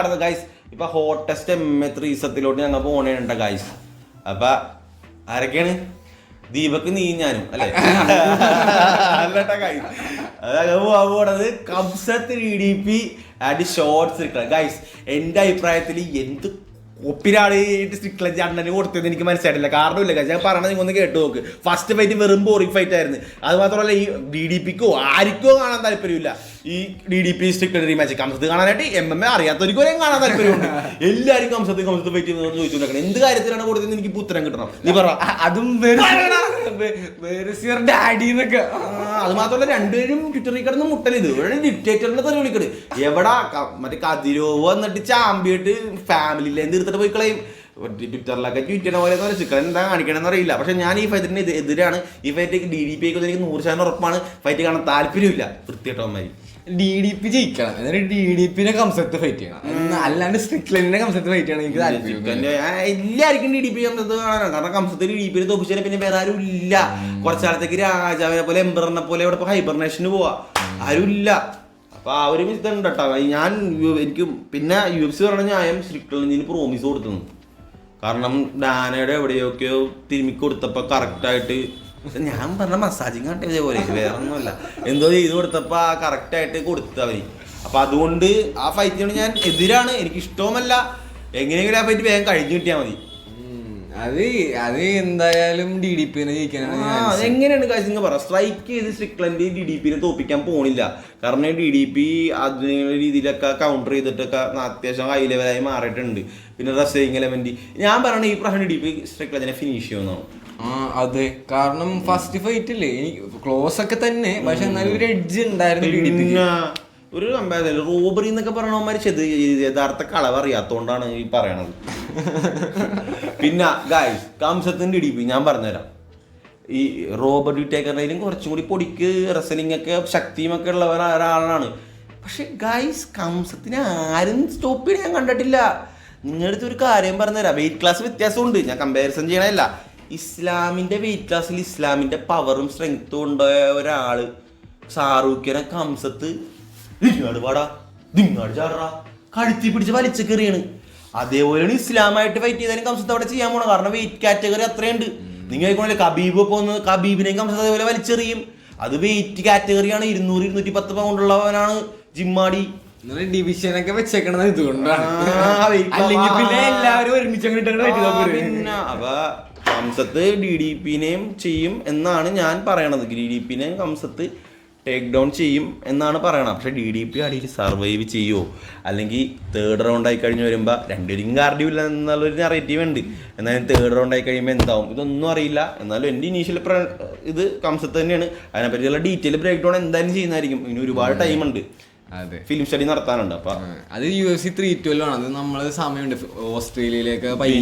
കാണുന്നത് ഗൈസ് ഇപ്പൊ hottest M A ത്രീസത്തിലോട്ട് ഞങ്ങൾ പോണേണ്ട ഗൈസ് അപ്പൊ ആരൊക്കെയാണ്? ദീപക് നീ ഞാനും അല്ലെ? അല്ലട്ടാ ഗൈസ് പോണത് കംസത്ത് D D P and shorts guys എന്റെ അഭിപ്രായത്തിൽ എന്ത് ഒപ്പിരാണ് സ്റ്റിക്ലജ് അണ്ണന് കൊടുത്തത് എനിക്ക് മനസ്സിലായിട്ടില്ല. കാരണമില്ല ഇല്ല ഞാൻ പറഞ്ഞത് നിങ്ങൾ ഒന്ന് കേട്ട് നോക്ക്. ഫസ്റ്റ് ഫൈറ്റ് വെറും ബോറിംഗ് ഫൈറ്റ് ആയിരുന്നു. അത് മാത്രമല്ല ഈ ഡി ഡി പിക്കോ ആർക്കോ കാണാൻ താല്പര്യമില്ല. ഈ ഡി ഡി പി സ്റ്റിക്ലറി മാച്ച് കംസത്ത് കാണാനായിട്ട് എം എം എ അറിയാത്തവർക്കും വരെയും കാണാൻ താല്പര്യമുണ്ട്. എല്ലാവരും കംസത്ത് കംസത്ത് ഫൈറ്റ് ചോദിച്ചുകൊണ്ടിരിക്കണം എന്ത് കാര്യത്തിലാണ് കൊടുത്തത് എനിക്ക് ഉത്തരം കിട്ടണം? നീ പറ. അതും ഡാഡി എന്നൊക്കെ. അത് മാത്രമല്ല രണ്ടുപേരും ട്വിറ്ററിൽ കിടന്ന് മുട്ടലിത് ഇവിടെ ഡിക്റ്റേറ്ററിന്റെ തെറി വിളിക്കട് എവിടാ മറ്റേ കതിരോവ് വന്നിട്ട് ചാമ്പിയിട്ട് ഫാമിലിയിലേന്ന് തീർത്തിട്ട് പോയി കളയും? ട്വിറ്ററിലൊക്കെ ട്വിറ്റർ പോലെ എന്ന് ചിക്കൻ എന്താ കാണിക്കണമെന്ന് അറിയില്ല. പക്ഷെ ഞാൻ ഈ ഫൈറ്റിന് എതി- എതിരാണ്. ഈ ഫൈറ്റ് ഡി ഡി പി ഒക്കെ എനിക്ക് നൂറ് ശതമാനം ഉറപ്പാണ്. ഫൈറ്റ് കാണാൻ താല്പര്യമില്ല. വൃത്തിയിട്ടവന്മാര് ഡി ഡി പി ജയിക്കണം. എന്നിട്ട് ഡി ഡി പിനെ കംസത്ത് ഫൈറ്റ് ചെയ്യണം. അല്ലാണ്ട് സ്ട്രിക്ലിന്റെ കംസത്ത് ഫൈറ്റ് ചെയ്യണം എനിക്ക് താല്പര്യം എല്ലാവർക്കും ഡി ഡി പി കംസത്ത് കാണാനാണ്. കാരണം കംസത്ത് ഡി ഡി പി തോപ്പിച്ചാൽ പിന്നെ വേറെ ആരും ഇല്ല. കുറച്ച് കാലത്തേക്ക് രാജാവിനെ പോലെ എംബറിനെ പോലെ ഇവിടെ ഹൈബർനേഷന് പോവാ. ആരും ഇല്ല. അപ്പൊ ആ ഒരു ഇതുണ്ട് കേട്ടോ. ഞാൻ എനിക്ക് പിന്നെ യു എഫ് സി പറഞ്ഞ ഞാൻ സ്ട്രിക്ലിന് പ്രോമിസ് കൊടുത്തു കാരണം ഡാനയുടെ എവിടെയൊക്കെയോ തിരുമി കൊടുത്തപ്പോ കറക്റ്റ് ആയിട്ട് ഞാൻ പറഞ്ഞ മസാജിങ് കണ്ടേ ഇതേപോലെ? വേറെ ഒന്നുമല്ല എന്തോ ചെയ്ത് കൊടുത്തപ്പോ ആ കറക്റ്റ് ആയിട്ട് കൊടുത്തു അവർ അപ്പൊ അതുകൊണ്ട് ആ ഫൈറ്റിനോട് ഞാൻ എതിരാണ്. എനിക്ക് ഇഷ്ടവുമല്ല എങ്ങനെയെങ്കിലും ആ ഫൈറ്റ് വേഗം കഴിഞ്ഞു കിട്ടിയാൽ മതി. അത് അത് എന്തായാലും ഡി ഡി പിന്നെ ജയിക്കാനാണ് ആ, കാശ് അതെങ്ങനെയാണ് കാര്യം പറ. സ്ട്രൈക്ക് ചെയ്ത് സ്ട്രിക്ലൻഡ് ഡി ഡി പിന്നെ തോപ്പിക്കാൻ പോണില്ല. കാരണം ഡി ഡി പി ആധുനിക രീതിയിലൊക്കെ കൗണ്ടർ ചെയ്തിട്ടൊക്കെ അത്യാവശ്യം ഹൈ ലെവലായി മാറിയിട്ടുണ്ട്. പിന്നെ റസേയിങ് എലമെന്റ് ഞാൻ പറയണ ഈ പ്രാവശ്യം ഡി പി സ്ട്രിക്ലൻഡിനെ ഫിനിഷ് ചെയ്യുമെന്നാണ് ആ അതെ. കാരണം ഫസ്റ്റ് ഫൈറ്റ് ഇല്ലേ? എനിക്ക് ക്ലോസ് ഒക്കെ തന്നെ. പക്ഷെ എന്നാലും ഒരു എഡ്ജ് ഉണ്ടായിരുന്നു ഡി ഡി പിക്ക് ഒരു കമ്പാരിസൺ റോബറി എന്നൊക്കെ പറയണമാര് ചെത് യഥാർത്ഥ കളവ് അറിയാത്തോണ്ടാണ് ഈ പറയണത്. പിന്നെ ഗായ്സ് കംസത്തിന്റെ ഇടിപ്പ് ഞാൻ പറഞ്ഞുതരാം. ഈ റോബർട്ട് ടേക്കറിനും കുറച്ചും കൂടി പൊടിക്ക് റെസലിംഗ് ഒക്കെ ശക്തിയും ഒക്കെ ഉള്ള ഒരാളാണ്. പക്ഷെ ഗായ്സ് കംസത്തിന് ആരും സ്റ്റോപ്പ് ചെയ്യണ ഞാൻ കണ്ടിട്ടില്ല. നിങ്ങളുടെ ഒരു കാര്യം പറഞ്ഞുതരാം. വെയിറ്റ് ക്ലാസ് വ്യത്യാസമുണ്ട്. ഞാൻ കമ്പാരിസൺ ചെയ്യണമല്ല ഇസ്ലാമിന്റെ വെയിറ്റ് ക്ലാസ്സിൽ ഇസ്ലാമിന്റെ പവറും സ്ട്രെങ്ത്തും ഉണ്ടായ ഒരാൾ ഷാറൂഖിനെ കംസത്ത് ഇങ്ങാട് പാടാ ഇങ്ങാട് ചാടാ കഴുത്തി പിടിച്ച് വലിച്ചു കയറിയാണ് അതേപോലെയാണ് ഇസ്ലാമായിട്ട് ഫൈറ്റ് ചെയ്താലും കംസത്ത് അവിടെ ചെയ്യാൻ പോണം കാരണം വെയിറ്റ് കാറ്റഗറി അത്രയുണ്ട്. നിങ്ങൾ കേൾക്കണല്ലേ കബീബ് പോകുന്നത് കബീബിനെയും കംസത്ത് അതേപോലെ വലിച്ചെറിയും അത് വെയിറ്റ് കാറ്റഗറിയാണ് ഇരുന്നൂറ് ഇരുന്നൂറ്റി പത്ത് പൗണ്ട് ഉള്ളവനാണ് ജിമ്മാടി. ഡിവിഷൻ ഒക്കെ വെച്ചേക്കണത് ഇതുകൊണ്ടാണ്. അല്ലെങ്കിൽ പിന്നെ എല്ലാവരും ഒരുമിച്ച് പിന്നെ. അപ്പൊ കംസത്ത് ഡി ഡി പിന്നെയും ചെയ്യും എന്നാണ് ഞാൻ പറയണത്. ഡി ഡി പിന്നെയും കംസത്ത് ടേക്ക് ഡൗൺ ചെയ്യും എന്നാണ് പറയണത്. പക്ഷേ ഡി ഡി പി അടിയിൽ സർവൈവ് ചെയ്യുമോ അല്ലെങ്കിൽ തേർഡ് റൗണ്ട് ആയി കഴിഞ്ഞ് വരുമ്പോൾ രണ്ടുപേരും കാർഡിയോ ഇല്ല എന്നുള്ളൊരു നെറേറ്റീവ് ഉണ്ട്. എന്നാലും തേർഡ് റൗണ്ട് ആയി കഴിയുമ്പോൾ എന്താവും? ഇതൊന്നും അറിയില്ല. എന്നാലും എന്റെ ഇനീഷ്യൽ ഇത് കംസത്ത് തന്നെയാണ്. അതിനെപ്പറ്റിയുള്ള ഡീറ്റെയിൽ ബ്രേക്ക് ഡൗൺ എന്തായാലും ചെയ്യുന്നതായിരിക്കും. ഇനി ഒരുപാട് ടൈമുണ്ട് ഫിലിം സ്റ്റഡി നടത്താനുണ്ട്. അപ്പൊ അത് U F C three twelve ആണ്. അത് നമ്മൾ സമയമുണ്ട്. ഓസ്ട്രേലിയയിലേക്ക് പയ്യെ